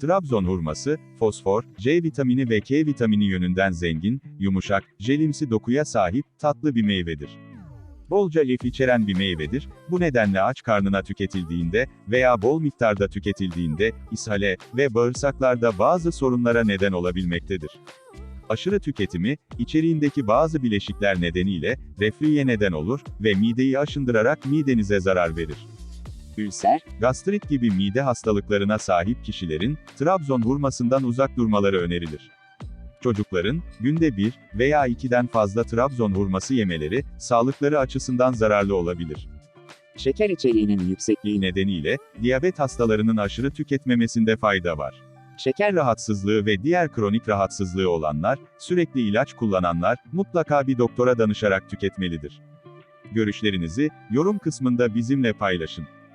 Trabzon hurması, fosfor, C vitamini ve K vitamini yönünden zengin, yumuşak, jelimsi dokuya sahip, tatlı bir meyvedir. Bolca lif içeren bir meyvedir, bu nedenle aç karnına tüketildiğinde veya bol miktarda tüketildiğinde, ishale ve bağırsaklarda bazı sorunlara neden olabilmektedir. Aşırı tüketimi, içeriğindeki bazı bileşikler nedeniyle, reflüye neden olur ve mideyi aşındırarak midenize zarar verir. Ülser, Gastrit gibi mide hastalıklarına sahip kişilerin, Trabzon hurmasından uzak durmaları önerilir. Çocukların, günde bir veya ikiden fazla Trabzon hurması yemeleri, sağlıkları açısından zararlı olabilir. şeker içeriğinin yüksekliği nedeniyle, diyabet hastalarının aşırı tüketmemesinde fayda var. Şeker rahatsızlığı ve diğer kronik rahatsızlığı olanlar, sürekli ilaç kullananlar, mutlaka bir doktora danışarak tüketmelidir. Görüşlerinizi, yorum kısmında bizimle paylaşın.